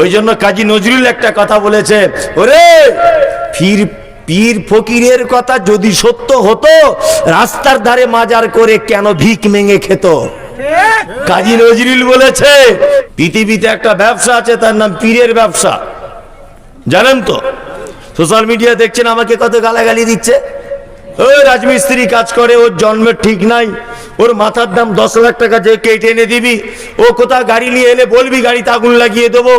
ওই জন্য কাজী নজরুল একটা কথা বলেছে, ওরে ফির পীর ফকিরের কথা যদি সত্য হতো, রাস্তার ধারে মাজার করে কেন ভিক মেঙে খেত? কাজী নজরুল বলেছে, পৃথিবীতে একটা ব্যবসা আছে, তার নাম পীরের ব্যবসা। জানেন তো, সোশ্যাল মিডিয়া দেখছেন আমাকে কত গালাগালি দিচ্ছে? ওই রাজমিস্ত্রি কাজ করে, ওর জন্মের ঠিক নাই। ওর মাথার দাম দশ লাখ টাকা যে কেটে এনে দিবি, ও কোথাও গাড়ি নিয়ে এলে বলবি, গাড়িতে আগুন লাগিয়ে দেবো।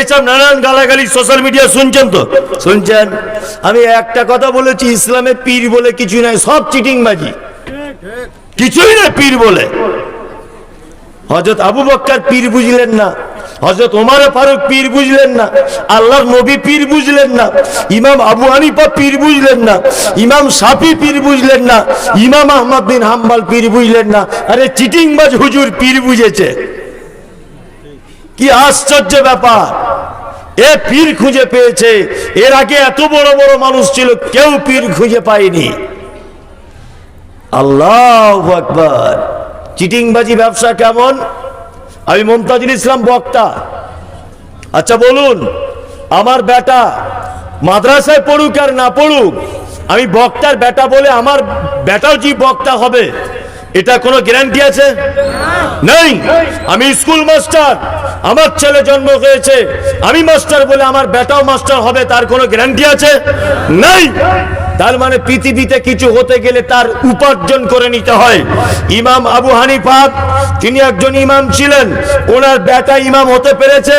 এসব নানান গালাগালি সোশ্যাল মিডিয়া শুনছেন তো? শুনছেন? আমি একটা কথা বলেছি, ইসলামে পীর বলে কিছু নাই, সব চিটিংবাজি। কিছুই না পীর বলে। হজরত আবু বক্কার পীর বুঝলেন না। হজরত ওমর ফারুক পীর বুঝলেন না, আল্লাহর নবী পীর বুঝলেন না, ইমাম আবু হানিফা পীর বুঝলেন না, ইমাম সাফি পীর বুঝলেন না, ইমাম আহমদ বিন হাম্বাল পীর বুঝলেন না, আরে চিটিংবাজ হুজুর পীর বুঝেছে। কি আশ্চর্য ব্যাপার, এ পীর খুঁজে পেয়েছে, এর আগে এত বড় বড় মানুষ ছিল, কেউ পীর খুঁজে পায়নি। আল্লাহ আকবার, চিটিংবাজি ব্যবসা কেমন? আমি মমতাজুল ইসলাম বক্তা। আচ্ছা বলুন, আমার বেটা মাদ্রাসায় পড়ুক আর না পড়ুক, আমি বক্তার বেটা বলে আমার বেটাও যে বক্তা হবে? এটা কোনো গ্যারান্টি আছে? নেই। আমি স্কুল মাস্টার আমার ছেলে জন্ম হয়েছে, আমি মাস্টার বলে আমার বেটাও মাস্টার হবে, তার কোনো গ্যারান্টি আছে? নেই। তার মানে পৃথিবীতে কিছু হতে গেলে তার উপার্জন করে নিতে হয়। ইমাম আবু হানিফা, তিনি একজন ইমাম ছিলেন। ওনার বেটা ইমাম হতে পেরেছে।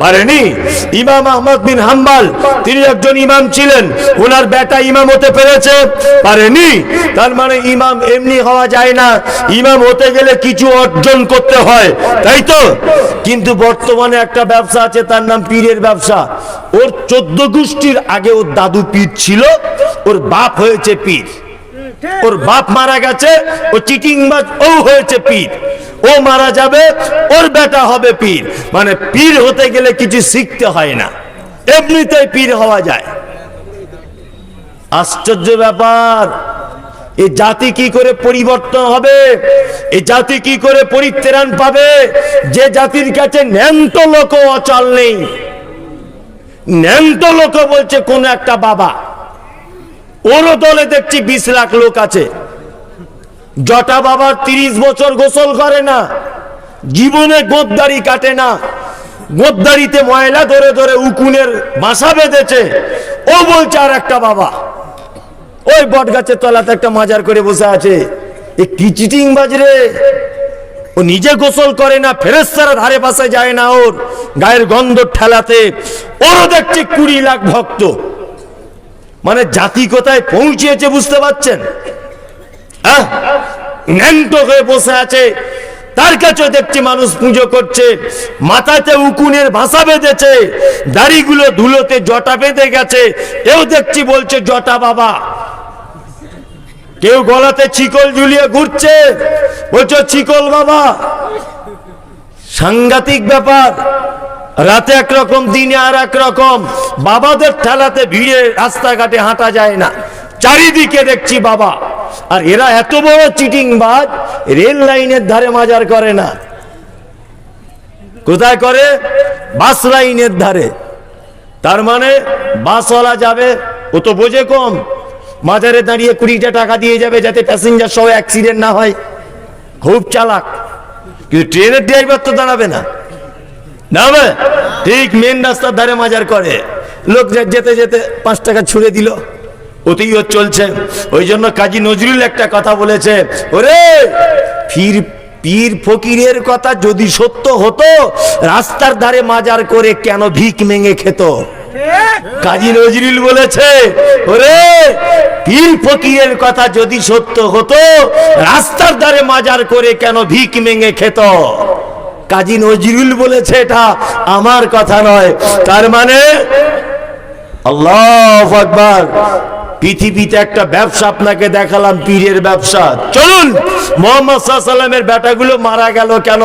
পারেনি ইমাম আহমদ বিন হাম্বাল, তিনি একজন ইমাম ছিলেন। ওনার বেটা ইমাম হতে পেরেছে? পারেনি। তার মানে ইমাম এমনি হওয়া যায় না। ইমাম হতে গেলে কিছু অর্জন করতে হয়, তাই তো? কিন্তু বর্তমানে একটা ব্যবসা আছে, তার নাম পীরের ব্যবসা। ওর চোদ্দ গোষ্ঠীর আগে ওর দাদু পীর ছিল, ওর বাপ হয়েছে পীর। ওর বাপ মারা গেছে, ও চিটিং ও হয়েছে পীর। ও মারা যাবে, ওর বেটা হবে পীর। মানে পীর হতে গেলে কিছু শিখতে হয় না। এমনিতেই পীর হওয়া যায়। আশ্চর্য ব্যাপার। এই জাতি কি করে পরিবর্তন হবে? এই জাতি কি করে পরিত্রাণ পাবে? যে জাতির কাছে ন্যান্ত লোক অচল নেই। ন্যান্ত লোক বলছে, কোন একটা বাবা ওরও দলে দেখছি বিশ লাখ লোক আছে। জটা বাবার তিরিশ বছর গোসল করে না, জীবনে গোদ্দারি কাটে না, গোদ্দারিতে ময়লা ধরে ধরে উকুনের বাসা বেঁধেছে। ও বলছে আর একটা বাবা, ওই বট গাছের তলাতে একটা মাজার করে বসে আছে। এ কি চিটিং বাজরে ও নিজে গোসল করে না ফেরেস্তারা ধারে পাশে যায় না ওর, গায়ের গন্ধ ঠেলাতে। ওরও দেখছি কুড়ি লাখ ভক্ত। মানে জাতি কোথায় পৌঁছিয়েছে বুঝতে পারছেন? ন্যাংট হয়ে বসে আছে, তার কাছে দেখছি মানুষ পুজো করছে, মাথাতে উকুনের ভাষা বেঁধেছে, দাড়িগুলো ধুলোতে জটা বেঁধে গেছে এও দেখছি বলছে, জটা বাবা। কেউ গলাতে চিকল ঝুলিয়ে ঘুরছে, বলছে চিকল বাবা। সাংঘাতিক ব্যাপার। রাতে একরকম, দিনে আর এক রকম বাবাদের ঠেলাতে ভিড়ে রাস্তাঘাটে হাঁটা যায় না। চারিদিকে দেখছি বাবা। আর এরা এত বড় চিটিং বাজ রেল লাইনের ধারে মাজার করে না। কোথায় করে? বাস লাইনের ধারে। তার মানে বাসওয়ালা যাবে, ও তো বোঝে কম। মাজারে দাঁড়িয়ে কুড়িটা টাকা দিয়ে যাবে যাতে প্যাসেঞ্জার সহ অ্যাক্সিডেন্ট না হয়। খুব চালাক। কিন্তু ট্রেনের ড্রাইভার তো দাঁড়াবে না। দাঁড়াবে ঠিক মেন রাস্তার ধারে মাজার করে। লোক যেতে যেতে পাঁচ টাকা ছুড়ে দিল। ওর চলছে। ওই জন্য কাজী নজরুল একটা কথা বলেছে, ওরে ফির পীর ফকিরের কথা যদি সত্য হতো, রাস্তার ধারে মাজার করে কেন ভিক মেঙে খেত? কাজী নজরুল বলেছে, ওরে, পীর ফকিরের কথা যদি সত্য হতো, রাস্তার ধারে মাজার করে কেন ভিক মেঙে খেত? কাজী নজরুল বলেছে এটা আমার কথা নয়। তার মানে আল্লাহ আকবার, পৃথিবীতে একটা ব্যবসা আপনাকে দেখালাম, পীরের ব্যবসা। চলুন, মোহাম্মদ বেটাগুলো মারা গেল কেন?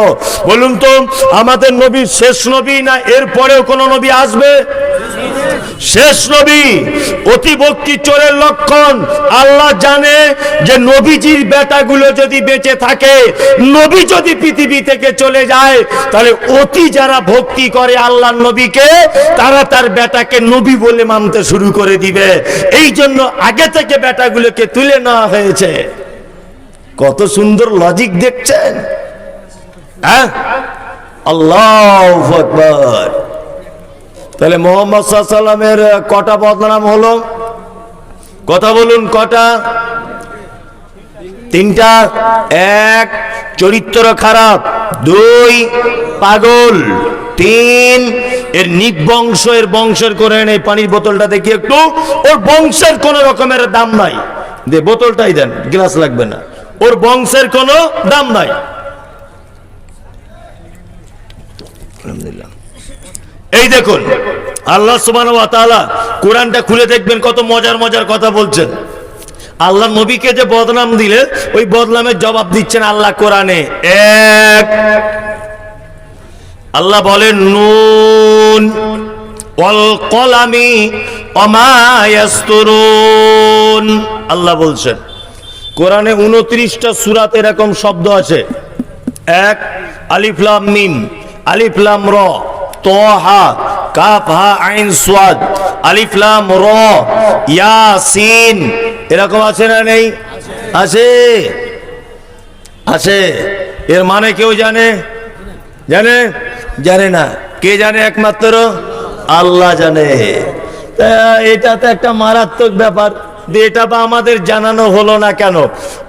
বলুন তো, আমাদের নবী শেষ নবী না এরপরেও কোন নবী আসবে? শেষ নবী, অতি ভক্তি চোরের লক্ষণ। আল্লাহ জানে যে নবীজির বেটাগুলো যদি বেঁচে থাকে, নবী যদি পৃথিবী থেকে চলে যায়, তাহলে অতি যারা ভক্তি করে আল্লাহ নবীকে, তারা তার বেটাকে নবী বলে মানতে শুরু করে দিবে। এই জন্য আগে থেকে বেটাগুলোকে তুলে নেওয়া হয়েছে। কত সুন্দর লজিক দেখছেন? হ্যাঁ? আল্লাহ তাহলে মোহাম্মদ সাল্লামের কটা বদনাম হলো? কথা বলুন, কটা? তিনটা। এক, চরিত্র খারাপ। দুই, পাগল। তিন, এর নিবংশ, এর বংশের করে এই পানির বোতলটা দেখি একটু। ওর বংশের কোন রকমের দাম নাই। দে, বোতলটাই দেন, গ্লাস লাগবে না। ওর বংশের কোনো দাম নাই। এই দেখুন, আল্লাহ তাআলা কোরআনটা খুলে দেখবেন কত মজার মজার কথা বলছেন। আল্লাহ নবীকে যে বদনাম দিলে, ওই বদনামের জবাব দিচ্ছেন আল্লাহ কোরআনে। এক। আল্লাহ বলেন, নুন কলামি ওমা ইয়াসতুরুন। আল্লাহ বলছেন, কোরআনে উনত্রিশটা সুরাত এরকম শব্দ আছে। এক আলিফলাম মিম আলিফলাম র। তোহা কাফ হা আইন সোয়াদ আলিফলাম র ইয়াসিন এরকম আছে না নেই? আছে। আছে। এর মানে কেউ জানে? জানে? জানে না। কে জানে একমাত্র? আল্লাহ জানে। এটা তো একটা মারাত্মক ব্যাপার। এটা বা আমাদের জানানো হলো না কেন?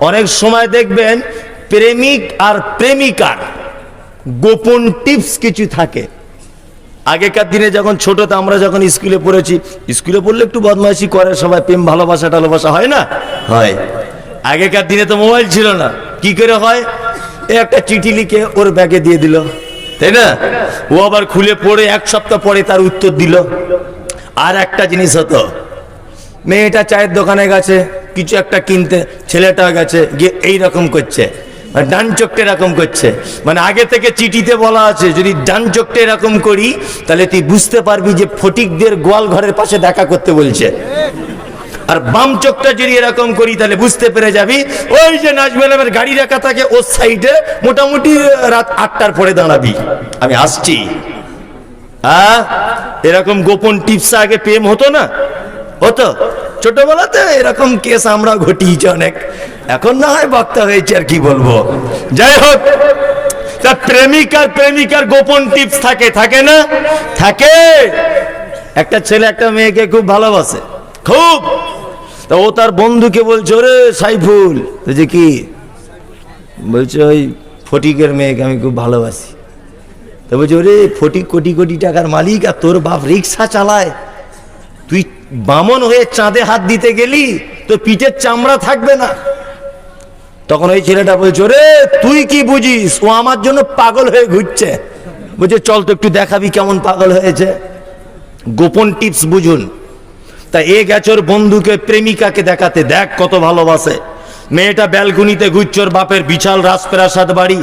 অনেক সময় দেখবেন প্রেমিক আর প্রেমিকার গোপন টিপস কিছু থাকে। আগেকার দিনে যখন ছোটতে আমরা যখন স্কুলে পড়েছি স্কুলে পড়লে একটু বদমাইশি করে সবাই প্রেম ভালোবাসা টালোবাসা হয় না? হয়। আগেকার দিনে তো মোবাইল ছিল না। কি করে হয়? এ একটা চিঠি লিখে ওর ব্যাগে দিয়ে দিল। তাই না? ও আবার খুলে পড়ে এক সপ্তাহ পরে তার উত্তর দিল। আর একটা জিনিস হতো মেয়েটা চায়ের দোকানে গেছে কিছু একটা কিনতে ছেলেটা গেছে গিয়ে এইরকম করছে। ডান চোখটা এরকম করছে। মানে আগে থেকে চিঠিতে বলা আছে, যদি ডান চোখটা এরকম করি, তাহলে তুই বুঝতে পারবি যে ফটিকদের গোয়াল ঘরের পাশে দেখা করতে বলছে। আর বাম চোখটা যদি এরকম করি, তাহলে বুঝতে পেরে যাবি, ওই যে নাজমেলামের গাড়ি রাখা থাকে ওর সাইডে, মোটামুটি রাত আটটার পরে দাঁড়াবি। আমি আসছি। হ্যাঁ এরকম গোপন টিপস আগে প্রেম হতো না? হতো। ছোটবেলাতে এরকম কেস আমরা ঘটিয়েছি অনেক। এখন না হয় বক্তা হয়েছে আর কি বলব? যাই হোক, তা প্রেমিকার প্রেমিকার গোপন টিপস থাকে থাকে না? থাকে। একটা ছেলে, একটা মেয়েকে খুব ভালোবাসে। খুব। তা ও তার বন্ধুকে বলছে, ওরে সাইফুল। বলছে কি? বলছে, ওই ফটিকের মেয়েকে আমি খুব ভালোবাসি। তো বলছে, ওরে ফটিক কোটি কোটি টাকার মালিক আর তোর বাপ রিক্সা চালায়। তুই বামন হয়ে চাঁদে হাত দিতে গেলি, তোর পিঠের চামড়া থাকবে না। তখন ওই ছেলেটা বলছে রে তুই কি বুঝিস? ও আমার জন্য পাগল হয়ে ঘুরছে। বলছে, চল তো একটু দেখাবি কেমন পাগল হয়েছে। গোপন টিপস বুঝুন। তা এ গেছর বন্ধুকে, প্রেমিকাকে দেখাতে। দেখ কত ভালোবাসে। মেয়েটা ব্যালকনিতে ঘুরছে ওর বাপের বিশাল রাজপ্রাসাদ বাড়ি।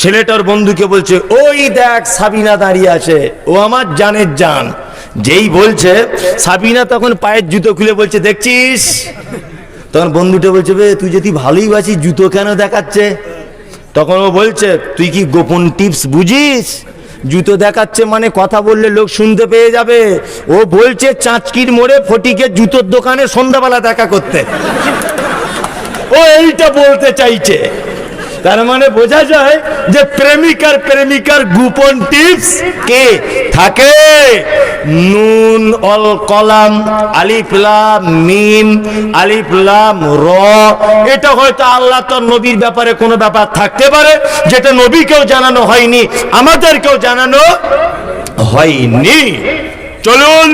ছেলেটার বন্ধুকে বলছে, ওই দেখ, সাবিনা দাঁড়িয়ে আছে। ও আমার জানের জান। যেই বলছে, সাবিনা তখন পায়ের জুতো খুলে বলছে, দেখছিস? তখন বন্ধুটা বলছে, বে, তুই যদি ভালোই বাসিস, জুতো কেন দেখাচ্ছে? তখন ও বলছে, তুই কি গোপন টিপস বুঝিস? জুতো দেখাচ্ছে মানে কথা বললে লোক শুনতে পেয়ে যাবে। ও বলছে, চাঁচকির মোড়ে ফটিকে জুতোর দোকানে সন্ধ্যাবেলা দেখা করতে। ও এইটা বলতে চাইছে। তার মানে বোঝা যায় যে প্রেমিকার প্রেমিকার গোপন টিপস কে? থাকে নুন, অল কলাম আলিফলাম মিম আলিফলাম র। এটা হয়তো আল্লাহ তোর নবীর ব্যাপারে কোনো ব্যাপার থাকতে পারে, যেটা নবীকেও জানানো হয়নি, আমাদেরকেও জানানো হয়নি। চলুন।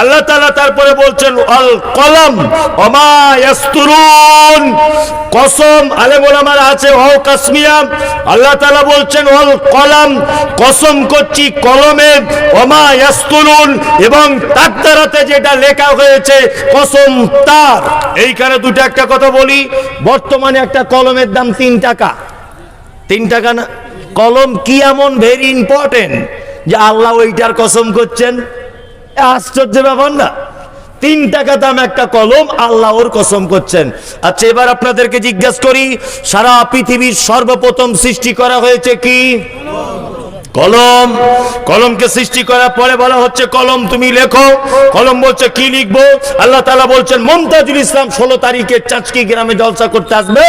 আল্লাহ তালা তারপরে বলছেন অল কলম অমা ইয়াসতুরুন। কসম আলেম ওলামার আছে ও কাসমিয়াম আল্লাহ তালা বলছেন অল কলম, কসম করছি কলমে অমা ইয়াসতুরুন। এবং তার দ্বারাতে যেটা লেখা হয়েছে, কসম তার। এইখানে দুটো একটা কথা বলি, বর্তমানে একটা কলমের দাম তিন টাকা। তিন টাকা না, কলম কি এমন ভেরি ইম্পর্টেন্ট যে আল্লাহ ওইটার কসম করছেন? আশ্চর্য ব্যাপার না। তিন টাকা দাম একটা কলম, আল্লাহ ওর কসম করছেন। আচ্ছা এবার আপনাদেরকে জিজ্ঞেস করি, সারা পৃথিবীর সর্বপ্রথম সৃষ্টি করা হয়েছে কি? কলম, কলমকে সৃষ্টি করার পরে বলা হচ্ছে, কলম তুমি লেখো, কলম বলছে কি লিখব? আল্লাহ তালা বলছেন, মমতাজুল ইসলাম ষোলো তারিখে চাঁচকি গ্রামে জলসা করতে আসবে।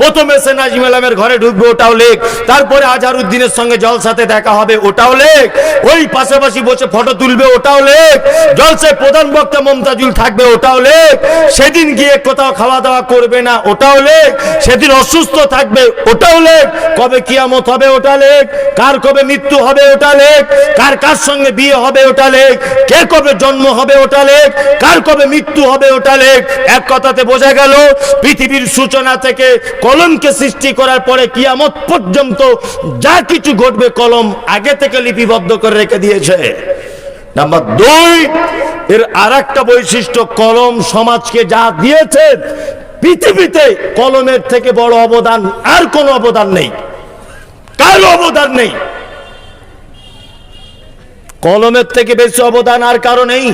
প্রথমে এসে নাজিম আলমের ঘরে ঢুকবে, ওটাও লেখ। তারপরে আজহারউদ্দিনের সঙ্গে জলসাতে দেখা হবে, ওটাও লেখ। ওই পাশাপাশি বসে ফটো তুলবে, ওটাও লেখ। জলসায় প্রধান বক্তা মমতাজুল থাকবে, ওটাও লেখ। সেদিন গিয়ে কোথাও খাওয়া দাওয়া করবে না, ওটাও লেখ। সেদিন অসুস্থ থাকবে, ওটাও লেখ। কবে কিয়ামত হবে, ওটা লেখ। কার কবে মৃত্যু হবে ওটা লেখ কার কার সঙ্গে বিয়ে হবে ওটা লেখ কে কবে জন্ম হবে ওটা লেখ কার কবে মৃত্যু হবে ওটা লেখ এক কথাতে বোঝা গেল, পৃথিবীর সূচনা থেকে কলমকে সৃষ্টি করার পরে কিয়ামত পর্যন্ত যা কিছু ঘটবে কলম আগে থেকে লিপিবদ্ধ করে রেখে দিয়েছে। নাম্বার দুই, এর আর একটা বৈশিষ্ট্য, কলম সমাজকে যা দিয়েছে, পৃথিবীতে কলমের থেকে বড় অবদান আর কোনো অবদান নেই। কার অবদান নেই। কলমের থেকে বেশি অবদান আর কারও নেই।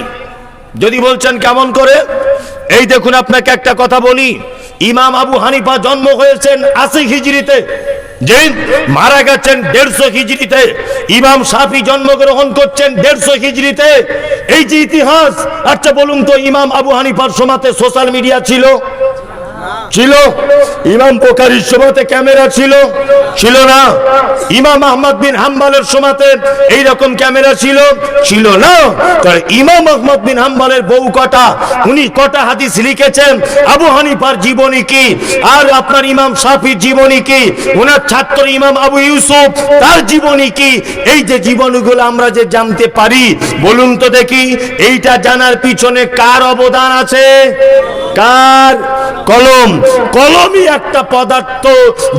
যদি বলছেন কেমন করে? এই দেখুন, আপনাকে একটা কথা বলি। ইমাম আবু হানিফা জন্ম হয়েছেন আশি হিজড়িতে। যে মারা গেছেন দেড়শো হিজড়িতে। ইমাম সাফি জন্মগ্রহণ করছেন দেড়শো হিজড়িতে। এই যে ইতিহাস আচ্ছা বলুন তো, ইমাম আবু হানিফার সমাতে সোশ্যাল মিডিয়া ছিল। ছিল? ইমাম পোকারির সময়তে ক্যামেরা ছিল? ছিল না। ইমাম আহমদ বিন হাম্বালের সময়তে এইরকম ক্যামেরা ছিল? ছিল না। তাহলে ইমাম আহমদ বিন হাম্বালের বউ কটা? উনি কটা হাদিস লিখেছেন? আবু হানিফার জীবনী কি? আর আপনার ইমাম সাফির জীবনী কি? ওনার ছাত্র ইমাম আবু ইউসুফ, তার জীবনী কি? এই যে জীবনীগুলো আমরা যে জানতে পারি, বলুন তো দেখি, এইটা জানার পিছনে কার অবদান আছে? কার? কলম। কলমই একটা পদার্থ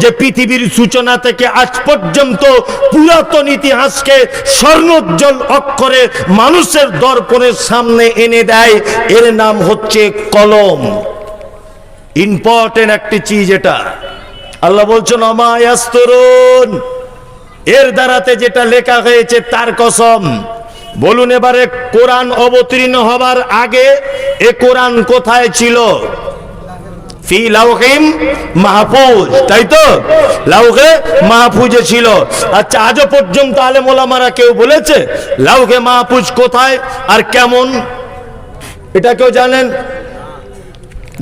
যে পৃথিবীর সূচনা থেকে আজ পর্যন্ত পুরাতন ইতিহাসকে স্বর্ণোজ্জ্বল অক্ষরে মানুষের দর্পণের সামনে এনে দেয়। এর নাম হচ্ছে কলম। ইম্পর্টেন্ট একটি চিজ এটা। আল্লাহ বলছেন অমায়াস্তরুন এর দ্বারাতে যেটা লেখা হয়েছে তার কসম। বলুন এবারে কোরআন অবতীর্ণ হবার আগে এ কোরআন কোথায় ছিল? ফি লাউহিম মাহফুজ, তাই তো? লাউহে মাহফুজে ছিল। আচ্ছা আজও পর্যন্ত আলেম ওলামারা কেউ বলেছে লাউহে মাহফুজ কোথায় আর কেমন? এটা কেউ জানেন?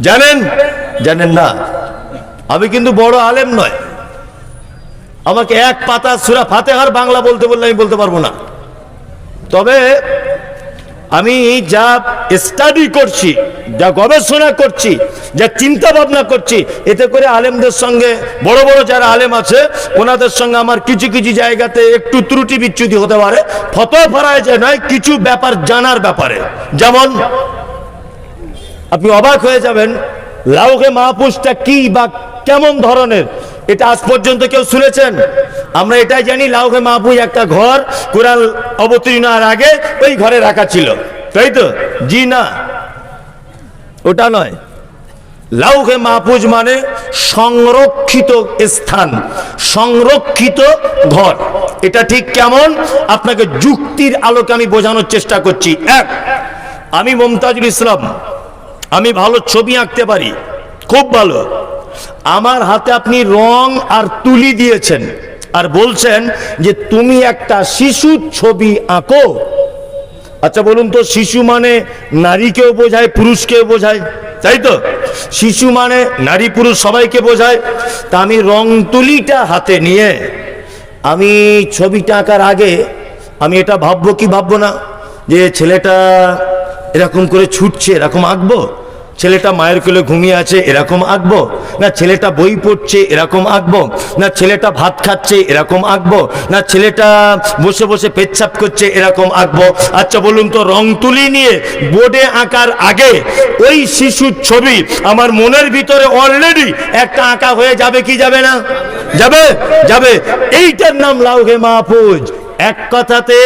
জানেন? জানেন না। আমি কিন্তু বড় আলেম নয়। আমাকে এক পাতা সুরা ফাতেহার বাংলা বলতে বললে আমি বলতে পারব না। তবে আমি যা স্টাডি করছি যা গবেষণা করছি, যা চিন্তা ভাবনা করছি, এতে করে আলেমদের সঙ্গে, বড় বড় যারা আলেম আছে, ওনাদের সঙ্গে আমার কিছু কিছু জায়গাতে একটু ত্রুটি বিচ্যুতি হতে পারে। ফতোয়া ফারায় যে নয়, কিছু ব্যাপার জানার ব্যাপারে। যেমন, আপনি অবাক হয়ে যাবেন লাউকে মাহপুষটা কি বা কেমন ধরনের, এটা আজ পর্যন্ত কেউ শুনেছেন? আমরা এটাই জানি লাউকে মাহপুজ একটা ঘর, কোরআন অবতীর্ণ আগে ওই ঘরে রাখা ছিল। তাই তো? জি না। ওটা নয়। লাউহে মাহফুজ মানে সংরক্ষিত স্থান, সংরক্ষিত ঘর। এটা ঠিক কেমন? আপনাকে যুক্তির আলোকে আমি বোঝানোর চেষ্টা করছি। এক, আমি মমতাজুল ইসলাম। আমি ভালো ছবি আঁকতে পারি। খুব ভালো। আমার হাতে আপনি রং আর তুলি দিয়েছেন আর বলছেন যে তুমি একটা শিশুর ছবি আঁকো। আচ্ছা বলুন তো, শিশু মানে নারীকেও বোঝায়, পুরুষকেও বোঝায়? তাই তো? শিশু মানে নারী, পুরুষ সবাইকে বোঝায়। তা আমি রং তুলিটা হাতে নিয়ে, আমি ছবিটা আঁকার আগে, আমি এটা ভাববো কি ভাববো না, যে ছেলেটা এরকম করে ছুটছে, এরকম আঁকবো? ছেলেটা মায়ের কোলে ঘুমিয়ে আছে, এরকম আঁকবো? না, ছেলেটা বই পড়ছে, এরকম আঁকবো? না, ছেলেটা ভাত খাচ্ছে, এরকম আঁকবো? না, ছেলেটা বসে বসে পেচ্ছাপ করছে, এরকম আঁকবো? আচ্ছা বলুন তো, রং তুলি নিয়ে বোর্ডে আঁকার আগে ওই শিশুর ছবি আমার মনের ভিতরে অলরেডি একটা আঁকা হয়ে যাবে কি যাবে না? যাবে? যাবে। এইটার নাম লাউহে মাহফুজ। এক কথাতে,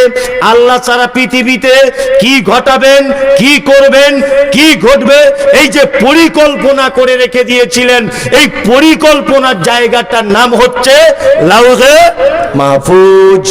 আল্লাহ সারা পৃথিবীতে কি ঘটাবেন, কি করবেন, কি ঘটবে, এই যে পরিকল্পনা করে রেখে দিয়েছিলেন, এই পরিকল্পনার জায়গাটার নাম হচ্ছে লাউজে মাহফুজ।